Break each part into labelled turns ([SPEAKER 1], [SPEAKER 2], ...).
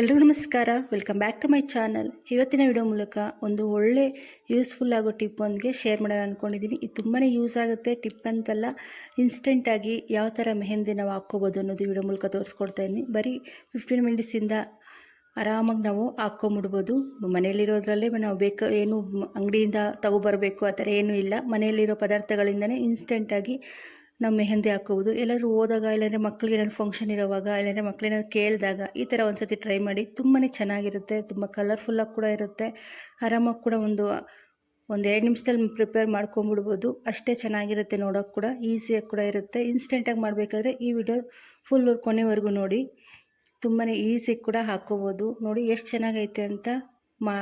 [SPEAKER 1] ಎಲ್ರಿಗೂ ನಮಸ್ಕಾರ. Welcome back to my channel ಇವತ್ತಿನ ವಿಡಿಯೋ ಮೂಲಕ ಒಂದು ಒಳ್ಳೆ ಯೂಸ್ಫುಲ್ ಆಗೋ ಟಿಪ್ ಒಂದಿಗೆ ಶೇರ್ ಮಾಡೋಣ ಅಂದ್ಕೊಂಡಿದ್ದೀನಿ ಇದು ತುಂಬಾ ಯೂಸ್ ಆಗುತ್ತೆ. ಟಿಪ್ ಅಂತಲ್ಲ ಇನ್ಸ್ಟೆಂಟಾಗಿ ಯಾವ ಥರ ಮೆಹಂದಿ ನಾವು ಹಾಕ್ಕೋಬೋದು ಅನ್ನೋದು ವಿಡಿಯೋ ಮೂಲಕ ತೋರಿಸ್ಕೊಡ್ತಾ ಇದ್ದೀನಿ. ಬರೀ ಫಿಫ್ಟೀನ್ ಮಿನಿಟ್ಸಿಂದ ಆರಾಮಾಗಿ ನಾವು ಹಾಕ್ಕೊಂಬಿಡ್ಬೋದು. ಮನೆಯಲ್ಲಿರೋದ್ರಲ್ಲೇ ನಾವು ಬೇಕು, ಏನು ಅಂಗಡಿಯಿಂದ ತಗೊಬರಬೇಕು, ಆ ಥರ ಏನೂ ಇಲ್ಲ. ಮನೆಯಲ್ಲಿರೋ ಪದಾರ್ಥಗಳಿಂದನೇ ಇನ್ಸ್ಟೆಂಟಾಗಿ ನಾವು ಮೆಹಂದಿ ಹಾಕೋಬೋದು. ಎಲ್ಲರೂ ಹೋದಾಗ ಇಲ್ಲಾಂದರೆ ಮಕ್ಕಳಿಗೆ ಏನಾದ್ರು ಫಂಕ್ಷನ್ ಇರೋವಾಗ ಇಲ್ಲಾಂದರೆ ಮಕ್ಕಳೇನಾದ್ರು ಕೇಳಿದಾಗ ಈ ಥರ ಒಂದು ಸತಿ ಟ್ರೈ ಮಾಡಿ ತುಂಬಾ ಚೆನ್ನಾಗಿರುತ್ತೆ. ತುಂಬ ಕಲರ್ಫುಲ್ಲಾಗಿ ಕೂಡ ಇರುತ್ತೆ. ಆರಾಮಾಗಿ ಕೂಡ ಒಂದು ಒಂದು ಎರಡು ನಿಮಿಷದಲ್ಲಿ ಪ್ರಿಪೇರ್ ಮಾಡ್ಕೊಂಬಿಡ್ಬೋದು ಅಷ್ಟೇ ಚೆನ್ನಾಗಿರುತ್ತೆ ನೋಡೋಕೆ ಕೂಡ ಈಸಿಯಾಗಿ ಕೂಡ ಇರುತ್ತೆ. ಇನ್ಸ್ಟೆಂಟಾಗಿ ಮಾಡಬೇಕಾದ್ರೆ ಈ ವಿಡಿಯೋ ಫುಲ್ ಕೊನೆವರೆಗೂ ನೋಡಿ. ತುಂಬಾ ಈಸಿ ಕೂಡ ಹಾಕ್ಕೋಬೋದು ನೋಡಿ ಎಷ್ಟು ಚೆನ್ನಾಗೈತೆ ಅಂತ. ಮಾ,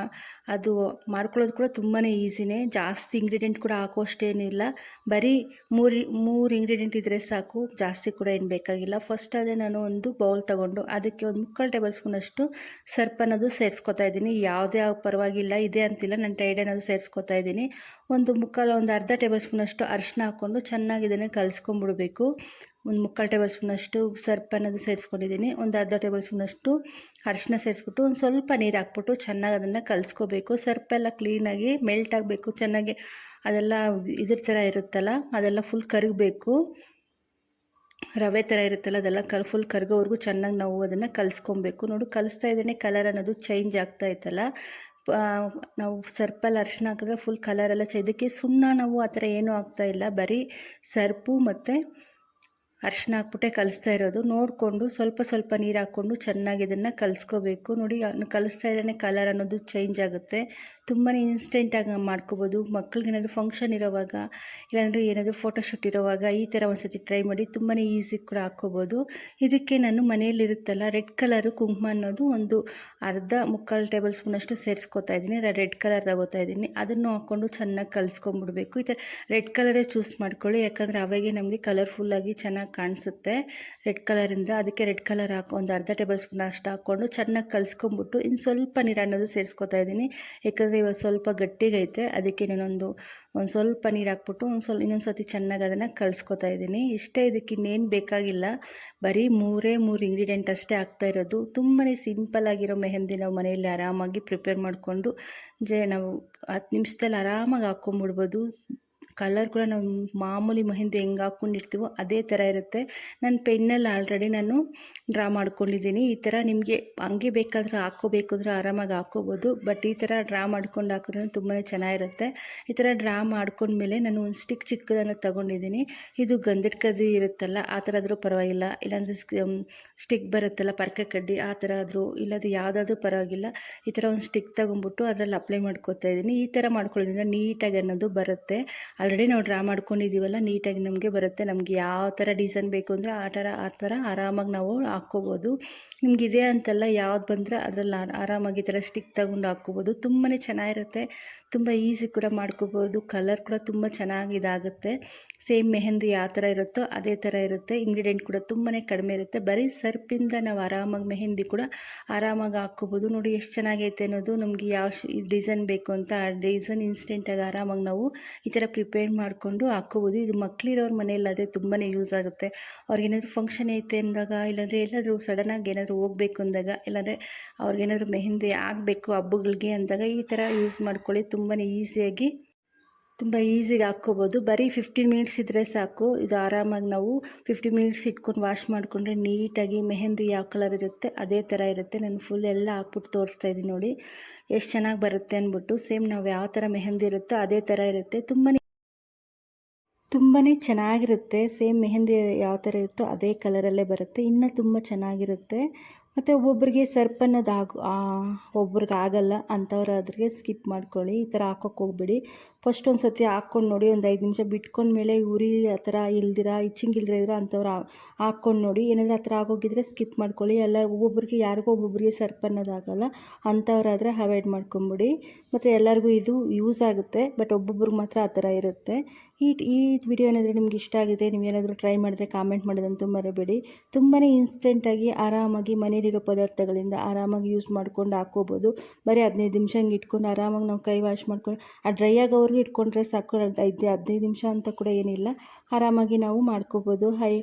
[SPEAKER 1] ಅದು ಮಾಡ್ಕೊಳ್ಳೋದು ಕೂಡ ತುಂಬಾ ಈಸಿನೇ. ಜಾಸ್ತಿ ಇಂಗ್ರೀಡಿಯೆಂಟ್ ಕೂಡ ಹಾಕೋಷ್ಟೇನಿಲ್ಲ ಬರೀ ಮೂರು ಮೂರು ಇಂಗ್ರೀಡಿಯೆಂಟ್ ಇದ್ದರೆ ಸಾಕು. ಜಾಸ್ತಿ ಕೂಡ ಏನು ಬೇಕಾಗಿಲ್ಲ. ಫಸ್ಟ್ ಅದೇ ನಾನು ಒಂದು ಬೌಲ್ ತಗೊಂಡು ಅದಕ್ಕೆ ಒಂದು ಮುಕ್ಕಾಲು ಟೇಬಲ್ ಸ್ಪೂನಷ್ಟು ಸರ್ಪ್ ಅನ್ನೋದು ಸೇರಿಸ್ಕೊತಾ ಇದ್ದೀನಿ. ಯಾವುದೇ ಪರವಾಗಿಲ್ಲ, ಇದೆ ಅಂತಿಲ್ಲ. ನಾನು ಟೈಡ್ ಅನ್ನೋದು ಸೇರಿಸ್ಕೊತಾ ಇದ್ದೀನಿ. ಒಂದು ಮುಕ್ಕಾಲು, ಒಂದು ಅರ್ಧ ಟೇಬಲ್ ಸ್ಪೂನಷ್ಟು ಅರಿಶಿನ ಹಾಕ್ಕೊಂಡು ಚೆನ್ನಾಗಿ ಇದನ್ನು ಕಲಿಸ್ಕೊಂಬಿಡ್ಬೇಕು. ಒಂದು ಮುಕ್ಕಾಲು ಟೇಬಲ್ ಸ್ಪೂನಷ್ಟು ಸರ್ಪ್ ಅನ್ನೋದು ಸೇರಿಸ್ಕೊಂಡಿದ್ದೀನಿ. ಒಂದು ಅರ್ಧ ಟೇಬಲ್ ಸ್ಪೂನಷ್ಟು ಅರಿಶಿನ ಸೇರಿಸ್ಬಿಟ್ಟು ಒಂದು ಸ್ವಲ್ಪ ನೀರು ಹಾಕ್ಬಿಟ್ಟು ಚೆನ್ನಾಗಿ ಅದನ್ನು ಕಲಿಸ್ಕೋಬೇಕು. ಸರ್ಪೆಲ್ಲ ಕ್ಲೀನಾಗಿ ಮೆಲ್ಟ್ ಆಗಬೇಕು. ಚೆನ್ನಾಗಿ ಅದೆಲ್ಲ ಇದ್ರ ಥರ ಇರುತ್ತಲ್ಲ, ಅದೆಲ್ಲ ಫುಲ್ ಕರಗಬೇಕು. ರವೆ ಥರ ಇರುತ್ತಲ್ಲ, ಅದೆಲ್ಲ ಕ ಫುಲ್ ಕರಗೋವರೆಗೂ ಚೆನ್ನಾಗಿ ನಾವು ಅದನ್ನು ಕಲಿಸ್ಕೊಬೇಕು. ನೋಡು, ಕಲಿಸ್ತಾ ಇದ್ದೇನೆ ಕಲರ್ ಅನ್ನೋದು ಚೇಂಜ್ ಆಗ್ತಾ ಇತ್ತಲ್ಲ. ನಾವು ಸರ್ಪಲ್ಲಿ ಅರಿಶಿನ ಹಾಕಿದ್ರೆ ಫುಲ್ ಕಲರೆಲ್ಲ ಚ ಇದಕ್ಕೆ ಸುಣ್ಣ ನಾವು ಆ ಥರ ಏನೂ ಆಗ್ತಾಯಿಲ್ಲ ಬರೀ ಸರ್ಪು ಮತ್ತು ಅರಿಶಿನ ಹಾಕ್ಬಿಟ್ಟೆ ಕಲಿಸ್ತಾ ಇರೋದು. ನೋಡಿಕೊಂಡು ಸ್ವಲ್ಪ ಸ್ವಲ್ಪ ನೀರು ಹಾಕ್ಕೊಂಡು ಚೆನ್ನಾಗಿ ಇದನ್ನು ಕಲಿಸ್ಕೋಬೇಕು. ನೋಡಿ ಕಲಿಸ್ತಾ ಇದ್ದಾನೆ ಕಲರ್ ಅನ್ನೋದು ಚೇಂಜ್ ಆಗುತ್ತೆ. ತುಂಬಾ ಇನ್ಸ್ಟೆಂಟಾಗಿ ಮಾಡ್ಕೋಬೋದು. ಮಕ್ಳಿಗೆ ಏನಾದರೂ ಫಂಕ್ಷನ್ ಇರೋವಾಗ, ಇಲ್ಲಾಂದರೆ ಏನಾದರೂ ಫೋಟೋಶೂಟ್ ಇರೋವಾಗ ಈ ಥರ ಒಂದು ಸತಿ ಟ್ರೈ ಮಾಡಿ ತುಂಬಾ ಈಸಿ ಕೂಡ ಹಾಕ್ಕೋಬೋದು. ಇದಕ್ಕೆ ನಾನು ಮನೆಯಲ್ಲಿರುತ್ತಲ್ಲ ರೆಡ್ ಕಲರು ಕುಂಕುಮ ಅನ್ನೋದು ಒಂದು ಅರ್ಧ ಮುಕ್ಕಾಲು ಟೇಬಲ್ ಸ್ಪೂನಷ್ಟು ಸೇರಿಸ್ಕೊತಾ ಇದ್ದೀನಿ. ರೆಡ್ ಕಲರ್ ತಗೋತಾ ಇದ್ದೀನಿ. ಅದನ್ನು ಹಾಕ್ಕೊಂಡು ಚೆನ್ನಾಗಿ ಕಲಿಸ್ಕೊಂಬಿಡ್ಬೇಕು. ಈ ಥರ ರೆಡ್ ಕಲರೇ ಚೂಸ್ ಮಾಡ್ಕೊಳ್ಳಿ. ಯಾಕಂದರೆ ಅವಾಗೆ ನಮಗೆ ಕಲರ್ಫುಲ್ಲಾಗಿ ಚೆನ್ನಾಗಿ ಕಾಣಿಸುತ್ತೆ. ರೆಡ್ ಕಲರಿಂದ ಅದಕ್ಕೆ ರೆಡ್ ಕಲರ್ ಹಾಕಿ, ಒಂದು ಅರ್ಧ ಟೇಬಲ್ ಸ್ಪೂನ್ ಅಷ್ಟು ಹಾಕ್ಕೊಂಡು ಚೆನ್ನಾಗಿ ಕಲಿಸ್ಕೊಂಬಿಟ್ಟು ಇನ್ನು ಸ್ವಲ್ಪ ನೀರು ಅನ್ನೋದು ಸೇರಿಸ್ಕೊತಾ ಇದ್ದೀನಿ. ಯಾಕಂದರೆ ಇವಾಗ ಸ್ವಲ್ಪ ಗಟ್ಟಿಗೈತೆ. ಅದಕ್ಕೆ ನಾನೊಂದು ಒಂದು ಸ್ವಲ್ಪ ನೀರು ಹಾಕ್ಬಿಟ್ಟು ಒಂದು ಸ್ವಲ್ಪ, ಇನ್ನೊಂದು ಸತಿ ಚೆನ್ನಾಗಿ ಅದನ್ನು ಕಲಿಸ್ಕೊತಾ ಇದ್ದೀನಿ. ಇಷ್ಟೇ ಇದಕ್ಕೆ ಇನ್ನೇನು ಬೇಕಾಗಿಲ್ಲ. ಬರೀ ಮೂರೇ ಮೂರು ಇಂಗ್ರೀಡಿಯೆಂಟ್ ಅಷ್ಟೇ ಆಗ್ತಾ ಇರೋದು. ತುಂಬಾ ಸಿಂಪಲ್ ಆಗಿರೋ ಮೆಹಂದಿ ನಾವು ಮನೆಯಲ್ಲಿ ಆರಾಮಾಗಿ ಪ್ರಿಪೇರ್ ಮಾಡಿಕೊಂಡು ಜೆ, ನಾವು ಹತ್ತು ನಿಮಿಷದಲ್ಲಿ ಆರಾಮಾಗಿ ಹಾಕ್ಕೊಂಬಿಡ್ಬೋದು. ಕಲರ್ ಕೂಡ ನಾವು ಮಾಮೂಲಿ ಮೆಹಂದಿ ಹೆಂಗೆ ಹಾಕ್ಕೊಂಡಿರ್ತೀವೋ ಅದೇ ಥರ ಇರುತ್ತೆ. ನಾನು ಪೆನ್ನಲ್ಲಿ ಆಲ್ರೆಡಿ ನಾನು ಡ್ರಾ ಮಾಡ್ಕೊಂಡಿದ್ದೀನಿ. ಈ ಥರ ನಿಮಗೆ ಹಂಗೆ ಬೇಕಾದ್ರೆ ಹಾಕೋಬೇಕು ಅಂದರೆ ಆರಾಮಾಗಿ ಹಾಕ್ಕೋಬೋದು. ಬಟ್ ಈ ಥರ ಡ್ರಾ ಮಾಡ್ಕೊಂಡು ಹಾಕಿದ್ರೆ ತುಂಬಾ ಚೆನ್ನಾಗಿರುತ್ತೆ. ಈ ಥರ ಡ್ರಾ ಮಾಡ್ಕೊಂಡ್ಮೇಲೆ ನಾನು ಒಂದು ಸ್ಟಿಕ್ ಚಿಕ್ಕದನ್ನು ತೊಗೊಂಡಿದ್ದೀನಿ. ಇದು ಗಂಧದ ಇರುತ್ತಲ್ಲ, ಆ ಥರ ಆದರೂ ಪರವಾಗಿಲ್ಲ. ಇಲ್ಲಾಂದರೆ ಸ್ಟಿಕ್ ಬರುತ್ತಲ್ಲ, ಪರ್ಕ ಕಡ್ಡಿ, ಆ ಥರ ಆದರೂ ಇಲ್ಲದು ಯಾವುದಾದ್ರೂ ಪರವಾಗಿಲ್ಲ. ಈ ಥರ ಒಂದು ಸ್ಟಿಕ್ ತೊಗೊಂಬಿಟ್ಟು ಅದರಲ್ಲಿ ಅಪ್ಲೈ ಮಾಡ್ಕೊತಾ ಇದ್ದೀನಿ. ಈ ಥರ ಮಾಡ್ಕೊಳ್ಳೋದ್ರಿಂದ ನೀಟಾಗಿ ಅನ್ನೋದು ಬರುತ್ತೆ. ಆಲ್ರೆಡಿ ನಾವು ಡ್ರಾ ಮಾಡ್ಕೊಂಡಿದ್ದೀವಲ್ಲ ನೀಟಾಗಿ ನಮಗೆ ಬರುತ್ತೆ. ನಮಗೆ ಯಾವ ಥರ ಡಿಸೈನ್ ಬೇಕು ಅಂದರೆ ಆ ಥರ ಆ ಥರ ಆರಾಮಾಗಿ ನಾವು ಹಾಕ್ಕೋಬೋದು. ನಿಮ್ಗೆ ಇದೆ ಅಂತಲ್ಲ, ಯಾವ್ದು ಬಂದರೆ ಅದರಲ್ಲಿ ಆರಾಮಾಗಿ ಈ ಥರ ಸ್ಟಿಕ್ ತಗೊಂಡು ಹಾಕ್ಕೋಬೋದು. ತುಂಬಾ ಚೆನ್ನಾಗಿರುತ್ತೆ. ತುಂಬ ಈಸಿ ಕೂಡ ಮಾಡ್ಕೋಬೋದು. ಕಲರ್ ಕೂಡ ತುಂಬ ಚೆನ್ನಾಗಿ ಇದಾಗುತ್ತೆ. ಸೇಮ್ ಮೆಹಂದಿ ಯಾವ ಥರ ಇರುತ್ತೋ ಅದೇ ಥರ ಇರುತ್ತೆ. ಇಂಗ್ರೀಡಿಯೆಂಟ್ ಕೂಡ ತುಂಬಾ ಕಡಿಮೆ ಇರುತ್ತೆ. ಬರೀ ಸರ್ಪಿಂದ ನಾವು ಆರಾಮಾಗಿ ಮೆಹಂದಿ ಕೂಡ ಆರಾಮಾಗಿ ಹಾಕ್ಕೋಬೋದು. ನೋಡಿ ಎಷ್ಟು ಚೆನ್ನಾಗೈತೆ ಅನ್ನೋದು. ನಮಗೆ ಯಾವ ಡಿಸೈನ್ ಬೇಕು ಅಂತ ಆ ಡಿಸೈನ್ ಇನ್ಸ್ಟೆಂಟಾಗಿ ಆರಾಮಾಗಿ ನಾವು ಈ ಥರ ಪ್ರಿಪೇರ್ ಮಾಡಿಕೊಂಡು ಹಾಕ್ಕೋಬೋದು ಇದು ಮಕ್ಕಳಿರೋರ ಅದೇ ತುಂಬಾ ಯೂಸ್ ಆಗುತ್ತೆ. ಅವ್ರಿಗೇನಾದರೂ ಫಂಕ್ಷನ್ ಐತೆ ಅಂದಾಗ, ಇಲ್ಲಾಂದರೆ ಎಲ್ಲಾದರೂ ಸಡನ್ನಾಗಿ ಏನಾದರೂ ಹೋಗಬೇಕು ಅಂದಾಗ, ಇಲ್ಲಾಂದರೆ ಅವ್ರಿಗೇನಾದರೂ ಮೆಹಂದಿ ಆಗಬೇಕು ಹಬ್ಬಗಳಿಗೆ ಅಂದಾಗ ಈ ಥರ ಯೂಸ್ ಮಾಡ್ಕೊಳ್ಳಿ. ತುಂಬಾ ಈಸಿಯಾಗಿ ತುಂಬ ಈಸಿಗೆ ಹಾಕ್ಕೋಬೋದು ಬರೀ ಫಿಫ್ಟೀನ್ ಮಿನಿಟ್ಸ್ ಇದ್ದರೆ ಸಾಕು. ಇದು ಆರಾಮಾಗಿ ನಾವು ಫಿಫ್ಟೀನ್ ಮಿನಿಟ್ಸ್ ಇಟ್ಕೊಂಡು ವಾಶ್ ಮಾಡಿಕೊಂಡ್ರೆ ನೀಟಾಗಿ ಮೆಹಂದಿ ಯಾವ ಕಲರ್ ಇರುತ್ತೆ, ಅದೇ ಥರ ಇರುತ್ತೆ. ನಾನು ಫುಲ್ ಎಲ್ಲ ಹಾಕ್ಬಿಟ್ಟು ತೋರಿಸ್ತಾ ಇದ್ದೀನಿ ನೋಡಿ. ಎಷ್ಟು ಚೆನ್ನಾಗಿ ಬರುತ್ತೆ ಅಂದ್ಬಿಟ್ಟು, ಸೇಮ್ ನಾವು ಯಾವ ಥರ ಮೆಹಂದಿ ಇರುತ್ತೋ ಅದೇ ಥರ ಇರುತ್ತೆ. ತುಂಬಾ ತುಂಬಾ ಚೆನ್ನಾಗಿರುತ್ತೆ. ಸೇಮ್ ಮೆಹೆಂದಿ ಯಾವ ಥರ ಇರುತ್ತೋ ಅದೇ ಕಲರಲ್ಲೇ ಬರುತ್ತೆ. ಇನ್ನೂ ತುಂಬ ಚೆನ್ನಾಗಿರುತ್ತೆ. ಮತ್ತು ಒಬ್ಬೊಬ್ಬರಿಗೆ ಸರ್ಪ್ ಅನ್ನೋದು ಆಗು ಒಬ್ರಿಗೆ ಆಗಲ್ಲ ಅಂಥವ್ರಾದ್ರಿಗೆ ಸ್ಕಿಪ್ ಮಾಡ್ಕೊಳ್ಳಿ. ಈ ಥರ ಹಾಕೋಕ್ಕೆ ಹೋಗ್ಬೇಡಿ. ಫಸ್ಟ್ ಒಂದು ಸತಿ ಹಾಕ್ಕೊಂಡು ನೋಡಿ, ಒಂದು ಐದು ನಿಮಿಷ ಬಿಟ್ಕೊಂಡ್ಮೇಲೆ ಉರಿ ಆ ಥರ ಇಲ್ದಿರ, ಇಚ್ಚಿಂಗ್ ಇಲ್ದಿರ ಇದ್ರೆ ಅಂಥವ್ರು ಹಾಕ್ಕೊಂಡು ನೋಡಿ. ಏನಾದರೂ ಆ ಥರ ಆಗೋಗಿದ್ರೆ ಸ್ಕಿಪ್ ಮಾಡ್ಕೊಳ್ಳಿ. ಎಲ್ಲ ಒಬ್ಬೊಬ್ರಿಗೆ, ಯಾರಿಗೋ ಒಬ್ಬೊಬ್ಬರಿಗೆ ಸರ್ಪ್ ಅನ್ನೋದಾಗಲ್ಲ ಅಂಥವ್ರಾದರೆ ಅವಾಯ್ಡ್ ಮಾಡ್ಕೊಂಬಿಡಿ. ಮತ್ತು ಎಲ್ಲರಿಗೂ ಇದು ಯೂಸ್ ಆಗುತ್ತೆ ಬಟ್ ಒಬ್ಬೊಬ್ರಿಗೆ ಮಾತ್ರ ಆ ಥರ ಇರುತ್ತೆ. ಈ ಈ ವಿಡಿಯೋ ಏನಾದರೂ ನಿಮ್ಗೆ ಇಷ್ಟ ಆಗಿದ್ರೆ, ನೀವು ಏನಾದರೂ ಟ್ರೈ ಮಾಡಿದ್ರೆ ಕಾಮೆಂಟ್ ಮಾಡೋದಂತೂ ಮರಬೇಡಿ. ತುಂಬಾ ಇನ್ಸ್ಟೆಂಟಾಗಿ ಆರಾಮಾಗಿ ಮನೇಲಿರೋ ಪದಾರ್ಥಗಳಿಂದ ಆರಾಮಾಗಿ ಯೂಸ್ ಮಾಡ್ಕೊಂಡು ಹಾಕ್ಕೋಬೋದು. ಬರೀ ಹದಿನೈದು ನಿಮಿಷ ಹಂಗೆ ಇಟ್ಕೊಂಡು ಆರಾಮಾಗಿ ನಾವು ಕೈ ವಾಶ್ ಮಾಡ್ಕೊಂಡು, ಆ ಡ್ರೈ ಆಗೋವರೆಗೂ ಇಟ್ಕೊಂಡ್ರೆ ಸಾಕು ಐದು ಹದಿನೈದು ನಿಮಿಷ ಅಂತ ಕೂಡ ಏನಿಲ್ಲ. ಆರಾಮಾಗಿ ನಾವು ಮಾಡ್ಕೋಬೋದು. ಹೈ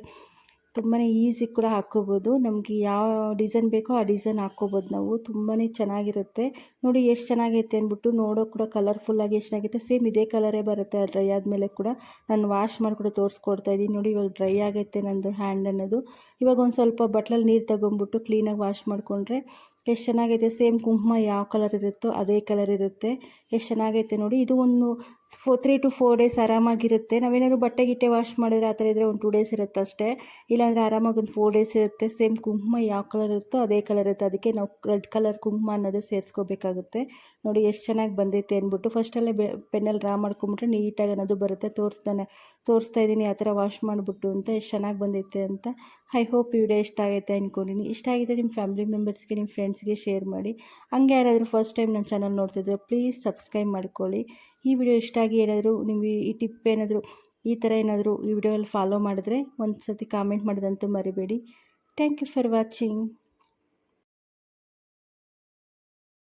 [SPEAKER 1] ತುಂಬಾ ಈಸಿ ಕೂಡ ಹಾಕ್ಕೋಬೋದು ನಮಗೆ ಯಾವ ಡಿಸೈನ್ ಬೇಕೋ ಆ ಡಿಸೈನ್ ಹಾಕ್ಕೋಬೋದು ನಾವು. ತುಂಬಾ ಚೆನ್ನಾಗಿರುತ್ತೆ. ನೋಡಿ ಎಷ್ಟು ಚೆನ್ನಾಗೈತೆ ಅಂದ್ಬಿಟ್ಟು ನೋಡೋಕೆ ಕೂಡ ಕಲರ್ಫುಲ್ಲಾಗಿ ಎಷ್ಟು ಚೆನ್ನಾಗೈತೆ. ಸೇಮ್ ಇದೇ ಕಲರೇ ಬರುತ್ತೆ ಡ್ರೈ ಆದಮೇಲೆ ಕೂಡ. ನಾನು ವಾಶ್ ಮಾಡಿಕೊಂಡು ಕೂಡ ತೋರಿಸ್ಕೊಡ್ತಾ ಇದ್ದೀನಿ. ನೋಡಿ ಇವಾಗ ಡ್ರೈ ಆಗೈತೆ ನಂದು ಹ್ಯಾಂಡ್ ಅನ್ನೋದು. ಇವಾಗ ಒಂದು ಸ್ವಲ್ಪ ಬಟ್ಲಲ್ಲಿ ನೀರು ತಗೊಂಬಿಟ್ಟು ಕ್ಲೀನಾಗಿ ವಾಶ್ ಮಾಡಿಕೊಂಡ್ರೆ ಎಷ್ಟು ಚೆನ್ನಾಗೈತೆ. ಸೇಮ್ ಕುಂಕುಮ ಯಾವ ಕಲರ್ ಇರುತ್ತೋ ಅದೇ ಕಲರ್ ಇರುತ್ತೆ. ಎಷ್ಟು ಚೆನ್ನಾಗೈತೆ ನೋಡಿ. ಇದು ಒಂದು four three to four days ಆರಾಮಾಗಿರುತ್ತೆ. ನಾವೇನಾದ್ರು ಬಟ್ಟೆ, ಗಿಟ್ಟೆ ವಾಶ್ ಮಾಡಿದ್ರೆ ಆ ಥರ ಇದ್ದರೆ ಒಂದು ಟೂ ಡೇಸ್ ಇರುತ್ತೆ ಅಷ್ಟೇ. ಇಲ್ಲಾಂದರೆ ಆರಾಮಾಗಿ ಒಂದು ಫೋರ್ ಡೇಸ್ ಇರುತ್ತೆ. ಸೇಮ್ ಕುಂಕುಮ ಯಾವ ಕಲರ್ ಇರುತ್ತೋ ಅದೇ ಕಲರ್ ಇರುತ್ತೆ. ಅದಕ್ಕೆ ನಾವು ರೆಡ್ ಕಲರ್ ಕುಂಕುಮ ಅನ್ನೋದು ಸೇರಿಸ್ಕೋಬೇಕಾಗುತ್ತೆ. ನೋಡಿ ಎಷ್ಟು ಚೆನ್ನಾಗಿ ಬಂದೈತೆ ಅಂದ್ಬಿಟ್ಟು ಫಸ್ಟಲ್ಲೇ ಬೆ ಪೆನ್ನಲ್ಲಿ ಡ್ರಾ ಮಾಡ್ಕೊಂಬಿಟ್ರೆ ನೀಟಾಗಿ ಅನ್ನೋದು ಬರುತ್ತೆ. ತೋರಿಸ್ತಾನೆ, ತೋರಿಸ್ತಾ ಇದ್ದೀನಿ ಆ ಥರ ವಾಶ್ ಮಾಡಿಬಿಟ್ಟು ಅಂತ ಎಷ್ಟು ಚೆನ್ನಾಗಿ ಬಂದೈತೆ ಅಂತ. ಐ ಹೋಪ್ ಈ ವಿಡಿಯೋ ಇಷ್ಟ ಆಗೈತೆ ಅಂದ್ಕೊಂಡಿನಿ ಇಷ್ಟ ಆಗಿದೆ ನಿಮ್ಮ ಫ್ಯಾಮಿಲಿ ಮೆಂಬರ್ಸ್ಗೆ ನಿಮ್ಮ ಫ್ರೆಂಡ್ಸ್ಗೆ ಶೇರ್ ಮಾಡಿ. ಹಂಗೆ ಯಾರಾದರೂ ಫಸ್ಟ್ ಟೈಮ್ ನನ್ನ ಚಾನಲ್ ನೋಡ್ತಿದ್ರೆ ಪ್ಲೀಸ್ ಸಬ್ಸ್ಕ್ರೈಬ್ ಮಾಡ್ಕೊಳ್ಳಿ. ಈ ವಿಡಿಯೋ ಇಷ್ಟ ಆಗಿ ಏನಾದರೂ ನಿಮಗೆ ಈ ಟಿಪ್ ಏನಾದರೂ ಈ ಥರ ಏನಾದರೂ ಈ ವಿಡಿಯೋಲ್ಲಿ ಫಾಲೋ ಮಾಡಿದ್ರೆ ಒಂದು ಸತಿ ಕಾಮೆಂಟ್ ಮಾಡಿದಂತೂ ಮರಿಬೇಡಿ. Thank you for watching